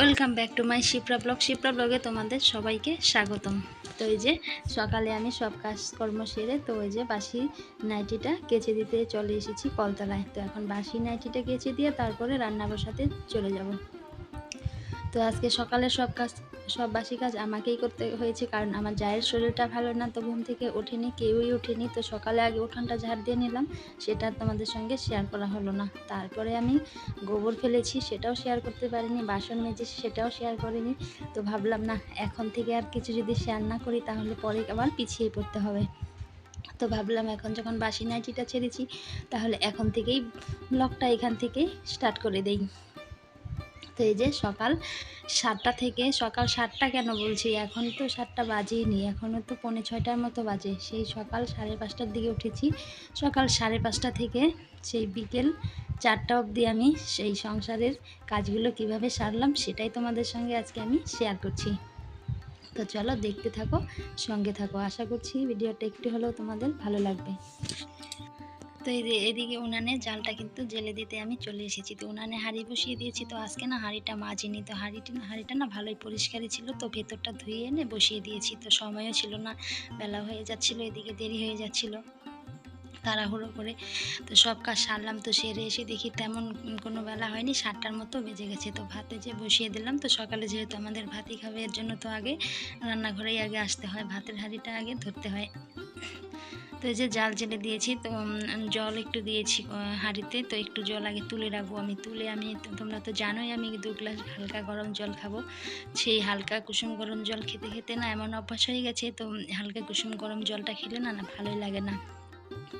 Welcome back to my Shipra blog Shipra ব্লগে তোমাদের সবাইকে স্বাগতম। তো এই যে সকালে আমি সব কাজকর্ম সেরে তো ওই যে বাসি নাইটিটা কেচে দিতে চলে এসেছি কলতলায় তো এখন বাসি নাইটিটা কেচে দিয়ে তারপরে রান্না বসাতে চলে যাব। তো আজকে সকালে সব কাজ সব বাসি কাজ আমাকেই করতে হয়েছে, কারণ আমার জায়ের শরীরটা ভালো না, তো ঘুম থেকে ওঠেনি কেউই ওঠেনি তো সকালে আগে উঠানটা ঝাড় দিয়ে নিলাম, সেটা তোমাদের সঙ্গে শেয়ার করা হলো না। তারপরে আমি গোবর ফেলেছি, সেটাও শেয়ার করতে পারিনি, বাসন মেজেছি, সেটাও শেয়ার করিনি, তো ভাবলাম না, এখন থেকে আর কিছু যদি শেয়ার না করি, তাহলে পরে আবার পিছিয়ে পড়তে হবে। তো ভাবলাম এখন যখন বাসি নাইটিটা ছেড়েছি, তাহলে এখন থেকেই ব্লগটা এখান থেকেই স্টার্ট করে দেই। তো এই যে সকাল সাতটা থেকে, সকাল সাতটা কেন বলছি? এখন তো সাতটা বাজেই নি এখনও তো পৌনে ছয়টার মতো বাজে। সেই সকাল সাড়ে পাঁচটার দিকে উঠেছি। সকাল সাড়ে পাঁচটা থেকে সেই বিকেল চারটা অবধি আমি সেই সংসারের কাজগুলো কীভাবে সারলাম সেটাই তোমাদের সঙ্গে আজকে আমি শেয়ার করছি। তো চলো দেখতে থাকো, সঙ্গে থাকো। আশা করছি ভিডিওটা একটু হলেও তোমাদের ভালো লাগবে। তো এদিকে উনানে জালটা কিন্তু জেলে দিতে আমি চলে এসেছি। তো উনানে হাঁড়ি বসিয়ে দিয়েছি। তো আজকে না হাঁড়িটা মাজিনি। তো হাঁড়িটি হাঁড়িটা না ভালোই পরিষ্কারই ছিল। তো ভেতরটা ধুয়ে এনে বসিয়ে দিয়েছি। তো সময়ও ছিল না। বেলা হয়ে যাচ্ছিল, এদিকে দেরি হয়ে যাচ্ছিল। তাড়াহুড়ো করে তো সব কাজ সারলাম। তো সেরে এসে দেখি তেমন কোনো বেলা হয়নি। সাতটার মতো বেজে গেছে। তো ভাতে যে বসিয়ে দিলাম। তো সকালে যেহেতু আমাদের ভাতই খাবে, এর জন্য তো আগে রান্নাঘরেই আগে আসতে হয়। ভাতের হাঁড়িটা আগে ধরতে হয়। তো এই যে জাল জেলে দিয়েছি, তো জল একটু দিয়েছি হাঁড়িতে। তো একটু জল আগে তুলে রাখব আমি। তুলে আমি তোমরা তো জানোই আমি দু গ্লাস হালকা গরম জল খাব। সেই হালকা কুসুম গরম জল খেতে খেতে না এমন অভ্যাস হয়ে গেছে, তো হালকা কুসুম গরম জলটা খেলে না না ভালোই লাগে না।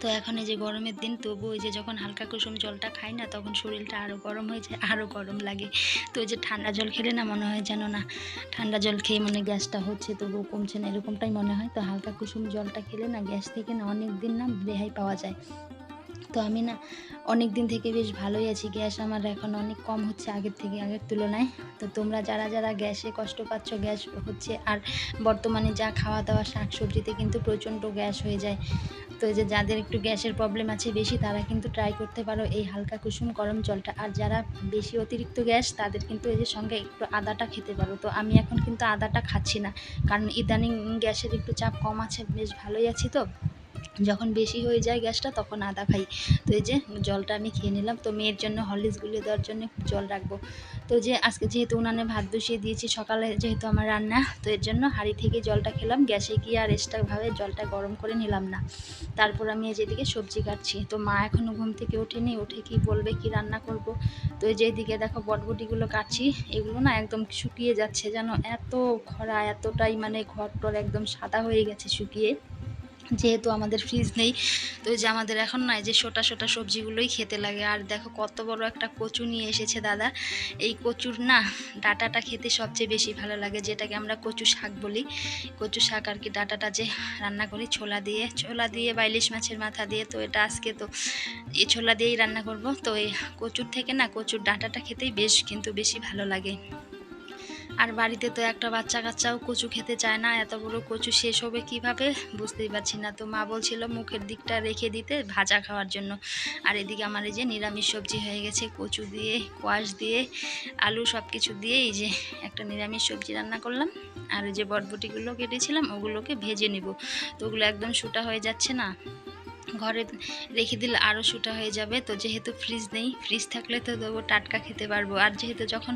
তো এখন এই যে গরমের দিন, তবু ওই যে যখন হালকা কুসুম জলটা খাই না, তখন শরীরটা আরও গরম হয়ে যায় আরও গরম লাগে। তো ওই যে ঠান্ডা জল খেলে না মনে হয় যেন না, ঠান্ডা জল খেয়ে মানে গ্যাসটা হচ্ছে, তবুও কমছে না, এরকমটাই মনে হয়। তো হালকা কুসুম জলটা খেলে না গ্যাস থেকে না অনেক দিন না রেহাই পাওয়া যায়। তো আমি না অনেক দিন থেকে বেশ ভালোই আছি, গ্যাস আমার এখন অনেক কম হচ্ছে আগের থেকে, আগের তুলনায়। তো তোমরা যারা যারা গ্যাসে কষ্ট পাচ্ছ, গ্যাস হচ্ছে আর বর্তমানে যা খাওয়া দাওয়া শাক সবজিতে কিন্তু প্রচণ্ড গ্যাস হয়ে যায়। তো এই যে যাদের একটু গ্যাসের প্রবলেম আছে বেশি, তারা কিন্তু ট্রাই করতে পারো এই হালকা কুসুম গরম জলটা। আর যারা বেশি অতিরিক্ত গ্যাস, তাদের কিন্তু এই যে সঙ্গে একটু আদাটা খেতে পারো। তো আমি এখন কিন্তু আদাটা খাচ্ছি না, কারণ ইদানিং গ্যাসের একটু চাপ কম আছে, বেশ ভালোই আছি তো। যখন বেশি হয়ে যায় গ্যাসটা, তখন আদা খাই। তো এই যে জলটা আমি খেয়ে নিলাম। তো মেয়ের জন্য হরলিক্স গুলিয়ে দেওয়ার জন্য জল রাখব। তো যে আজকে যেহেতু উনানে ভাত বসিয়ে দিয়েছি, সকালে যেহেতু আমার রান্না, তো এর জন্য হাঁড়ি থেকে জলটা খেলাম। গ্যাসে গিয়ে আর এক্সট্রাভাবে জলটা গরম করে নিলাম না। তারপর আমি যেদিকে সবজি কাটছি। তো মা এখনও ঘুম থেকে ওঠেনি, উঠে কি বলবে, কি রান্না করব? তো এই যে এদিকে দেখো বটবটিগুলো কাটছি। এগুলো না একদম শুকিয়ে যাচ্ছে, যেন এত খরা, এতটাই মানে ঘর টর একদম সাদা হয়ে গেছে শুকিয়ে। যেহেতু আমাদের ফ্রিজ নেই, তো যে আমাদের এখন নয় যে সোটা সোটা সবজিগুলোই খেতে লাগে। আর দেখো কত বড় একটা কচু নিয়ে এসেছে দাদা। এই কচুর না ডাটাটা খেতে সবচেয়ে বেশি ভালো লাগে, যেটাকে আমরা কচু শাক বলি। কচু শাক আর কি ডাটাটা যে রান্না করি ছোলা দিয়ে। ছোলা দিয়ে বা ইলিশ মাছের মাথা দিয়ে, তো এটা আজকে তো এই ছোলা দিয়েই রান্না করব। তো এই কচুর থেকে না কচুর ডাঁটাটা খেতেই বেশ কিন্তু বেশি ভালো লাগে। আর বাড়িতে তো একটা বাচ্চা কাচ্চাও কচু খেতে চায় না, এত বড় কচু শেষ হবে কীভাবে? বুঝতেই পারছি না। তো মা বলছিল মুখের দিকটা রেখে দিতে ভাজা খাওয়ার জন্য। আর এদিকে আমার এই যে নিরামিষ সবজি হয়ে গেছে, কচু দিয়ে, কোয়াশ দিয়ে, আলু সব কিছু দিয়ে এই যে একটা নিরামিষ সবজি রান্না করলাম। আর যে বটবটিগুলো কেটেছিলাম, ওগুলোকে ভেজে নেব। তো ওগুলো একদম শুটা হয়ে যাচ্ছে না। ঘরে রেখে দিলে আরও শুটা হয়ে যাবে। তো যেহেতু ফ্রিজ নেই ফ্রিজ থাকলে তো দেবো টাটকা খেতে পারব। আর যেহেতু যখন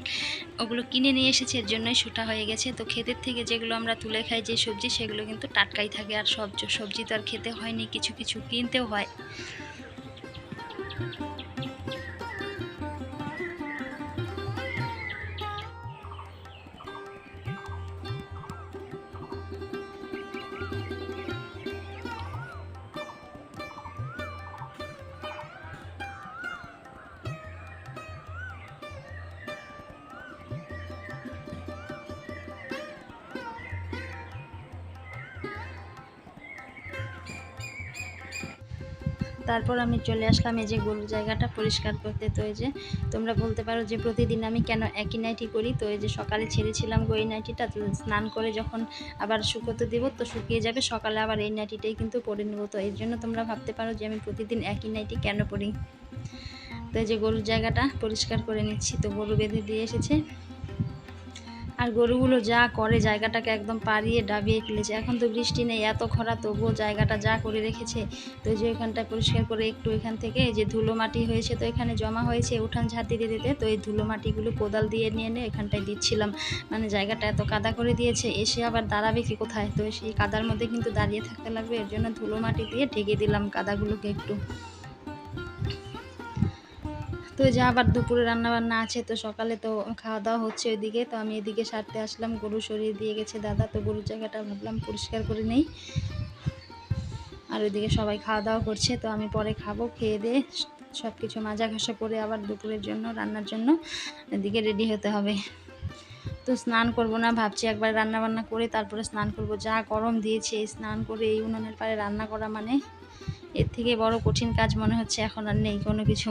ওগুলো কিনে নিয়ে এসেছে, এর জন্যই শুটা হয়ে গেছে। তো ক্ষেতের থেকে যেগুলো আমরা তুলে খাই, যে সবজি, সেগুলো কিন্তু টাটকাই থাকে। আর সব সবজি তো আর খেতে হয়নি, কিছু কিছু কিনতেও হয়। তারপর আমি চলে আসলাম এই যে গরুর জায়গাটা পরিষ্কার করতে। তো এই যে তোমরা বলতে পারো যে প্রতিদিন আমি কেন একই নাইটি করি। তো এই যে সকালে ছেড়েছিলাম গো এই নাইটিটা তো স্নান করে যখন আবার শুকোতে দেবো তো শুকিয়ে যাবে, সকালে আবার এই নাইটিটাই কিন্তু পরে নেব। তো এর জন্য তোমরা ভাবতে পারো যে আমি প্রতিদিন একই নাইটি কেন পরি তো এই যে গরুর জায়গাটা পরিষ্কার করে নিচ্ছি। তো গরু বেঁধে দিয়ে এসেছে। আর গরুগুলো যা করে জায়গাটাকে একদম পাড়িয়ে ডাবিয়ে ফেলেছে। এখন তো বৃষ্টি নেই, এত খরা, তবুও জায়গাটা যা করে রেখেছে। তো যে ওখানটা পরিষ্কার করে একটু এখান থেকে যে ধুলো মাটি হয়েছে তো এখানে জমা হয়েছে উঠান ঝাঁট দিতে দিতে। তো এই ধুলো মাটিগুলো কোদাল দিয়ে নিয়ে এনে এখানটায় দিচ্ছিলাম। মানে জায়গাটা এত কাদা করে দিয়েছে, এসে আবার দাঁড়াবে কি কোথায়? তো সেই কাদার মধ্যে কিন্তু দাঁড়িয়ে থাকতে লাগবে। এর জন্য ধুলো মাটি দিয়ে ঢেকে দিলাম কাদাগুলোকে একটু। তো যা আবার দুপুরে রান্না বান্না আছে, তো সকালে তো খাওয়া দাওয়া হচ্ছে ওইদিকে তো আমি এদিকে সারতে আসলাম, গরু সরিয়ে দিয়ে গেছে দাদা। তো গরুর জায়গাটা ভাবলাম পরিষ্কার করে নেই। আর ওইদিকে সবাই খাওয়া দাওয়া করছে, তো আমি পরে খাব, খেয়ে দিয়ে সব কিছু মাজা ঘষা করে আবার দুপুরের জন্য, রান্নার জন্য এদিকে রেডি হতে হবে। তো স্নান করব না, ভাবছি একবার রান্না বান্না করে তারপরে স্নান করব। যা গরম দিয়েছে স্নান করে এই উনুনের পাড়ে রান্না করা মানে এর থেকে বড় কঠিন কাজ মনে হচ্ছে এখন আর নেই কোনো কিছু।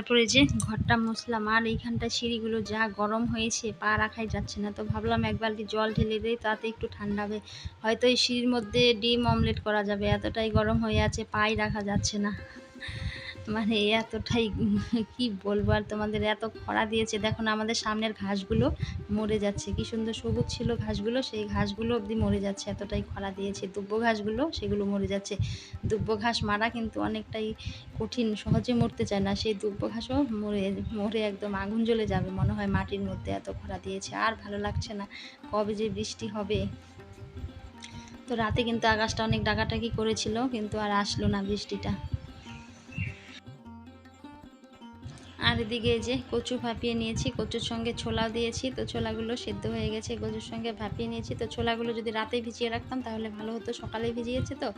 তারপরে যে ঘরটা মুসলাম আর এইখানটা সিঁড়িগুলো যা গরম হয়েছে, পা রাখাই যাচ্ছে না। তো ভাবলাম এক বালতি জল ঢেলে দিই, তাতে একটু ঠান্ডা হবে। হয়তো এই সিঁড়ির মধ্যে ডিম অমলেট করা যাবে, এতটাই গরম হয়ে আছে, পাই রাখা যাচ্ছে না। মানে এতটাই কি বলব আর তোমাদের এত খরা দিয়েছে। দেখো না, আমাদের সামনের ঘাসগুলো মরে যাচ্ছে। কি সুন্দর সবুজ ছিল ঘাসগুলো, সেই ঘাসগুলো অবধি মরে যাচ্ছে। এতটাই খরা দিয়েছে। দুব্বো ঘাসগুলো, সেগুলো মরে যাচ্ছে। দুব্বো ঘাস মারা কিন্তু অনেকটাই কঠিন, সহজে মরতে চায় না। সেই দুব্বো ঘাসও মরে মরে একদম আগুন জ্বলে যাবে মনে হয় মাটির মধ্যে এত খরা দিয়েছে। আর ভালো লাগছে না কবে যে বৃষ্টি হবে। তো রাতে কিন্তু আকাশটা অনেক ডাকাটাকি করেছিল, কিন্তু আর আসলো না বৃষ্টিটা। আর এদিকে যে কচু ভাপিয়ে নিয়েছি, কচুর সঙ্গে ছোলা দিয়েছি, তো ছোলাগুলো সেদ্ধ হয়ে গেছে, কচুর সঙ্গে ভাপিয়ে নিয়েছি, তো ছোলাগুলো যদি রাতে ভিজিয়ে রাখতাম তাহলে ভালো হতো সকালে ভিজিয়েছে তো,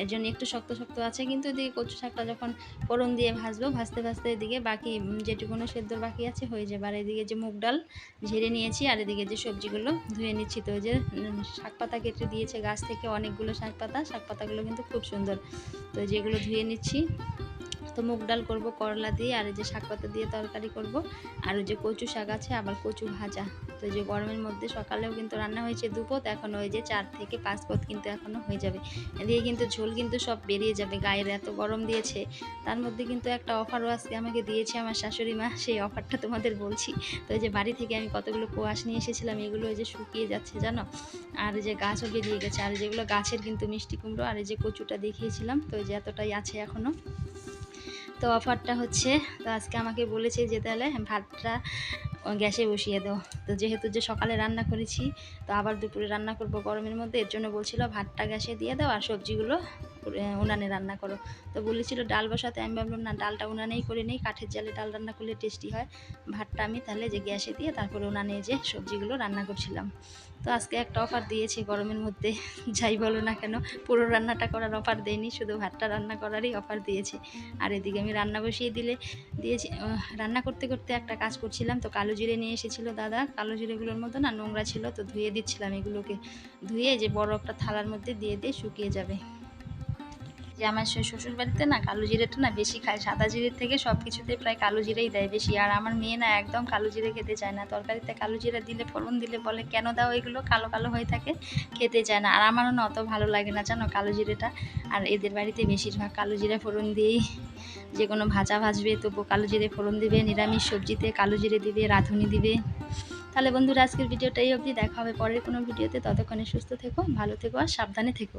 এর জন্য একটু শক্ত শক্ত আছে, কিন্তু এদিকে কচু শাকটা যখন ফোড়ন দিয়ে ভাজবো, ভাজতে ভাজতে এদিকে বাকি যেটুকুনো সেদ্ধ বাকি আছে হয়ে যাবে, আর এদিকে যে মুগ ডাল ঝেড়ে নিয়েছি, আর এদিকে যে সবজিগুলো ধুয়ে নিচ্ছি, তো যে শাক পাতা কেটে দিয়েছে গাছ থেকে অনেকগুলো শাক পাতা, শাক পাতাগুলো কিন্তু খুব সুন্দর, তো যেগুলো ধুয়ে নিচ্ছি তো মুগ ডাল করব, করলা দিয়ে, আর এই যে শাক পাতা দিয়ে তরকারি করব। আর ওই যে কচু শাক আছে, আবার কচু ভাজা। তো যে গরমের মধ্যে সকালেও কিন্তু রান্না হয়েছে দুপথ এখন ওই যে চার থেকে পাঁচ পথ কিন্তু এখনও হয়ে যাবে। দিয়ে কিন্তু ঝোল কিন্তু সব বেরিয়ে যাবে, গায়ের এত গরম দিয়েছে। তার মধ্যে কিন্তু একটা অফারও আজকে আমাকে দিয়েছে আমার শাশুড়ি মা, সেই অফারটা তোমাদের বলছি। তো এই যে বাড়ি থেকে আমি কতগুলো কোয়াশ নিয়ে এসেছিলাম, এগুলো ওই যে শুকিয়ে যাচ্ছে, জানো? আর যে গাছও বেরিয়ে গেছে, আর যেগুলো গাছের কিন্তু মিষ্টি কুমড়ো, আর এই যে কচুটা দেখিয়েছিলাম, তো এই যে এতটাই আছে এখনও। তো অফারটা হচ্ছে। তো আজকে আমাকে বলেছে যে তাহলে ভাতটা গ্যাসে বসিয়ে দাও। তো যেহেতু যে সকালে রান্না করেছি, তো আবার দুপুরে রান্না করব গরমের মধ্যে, এর জন্য বলছিল ভাতটা গ্যাসে দিয়ে দাও আর সবজিগুলো উনানে রান্না করো। তো বলেছিল ডাল বসাতে, আমি ভাবলাম, না, ডালটা উনানেই করে নিই, কাঠের জালে ডাল রান্না করলে টেস্টি হয়। ভাতটা আমি তাহলে যে গ্যাসে দিয়ে তারপরে উনানে যে সবজিগুলো রান্না করছিলাম। তো আজকে একটা অফার দিয়েছে গরমের মধ্যে, যাই বলো না কেন, পুরো রান্নাটা করার অফার দেয়নি, শুধু ভাতটা রান্না করারই অফার দিয়েছে। আর এদিকে আমি রান্না বসিয়ে দিলে, দিয়েছি রান্না করতে করতে একটা কাজ করছিলাম, তো কালো জিরে নিয়ে এসেছিল দাদা, কালো জিরেগুলোর মধ্যে না নোংরা ছিল, তো ধুয়ে দিচ্ছিলাম এগুলোকে। ধুয়ে যে বড় একটা থালার মধ্যে দিয়ে দিয়ে শুকিয়ে যাবে। যে আমার শ্বশুর বাড়িতে না কালো জিরেটা না বেশি খায়। সাদা জিরের থেকে সব কিছুতে প্রায় কালো জিরেই দেয় বেশি। আর আমার মেয়ে না একদম কালো জিরে খেতে চায় না। তরকারিতে কালো জিরা দিলে, ফোড়ন দিলে বলে, কেন দাও এগুলো? কালো কালো হয়ে থাকে, খেতে চায় না। আর আমারও না অত ভালো লাগে না, জানো কালো জিরেটা। আর এদের বাড়িতে বেশিরভাগ কালো জিরা ফোড়ন দিয়েই যে কোনো ভাজা ভাজবে তবু কালো জিরে ফোড়ন দিবে, নিরামিষ সবজিতে কালো জিরে দিবে, রাঁধুনি দিবে। তাহলে বন্ধুরা, আজকের ভিডিওটা এই অবধি। দেখা হবে পরের কোনো ভিডিওতে। ততক্ষণে সুস্থ থেকো, ভালো থেকো, আর সাবধানে থেকো।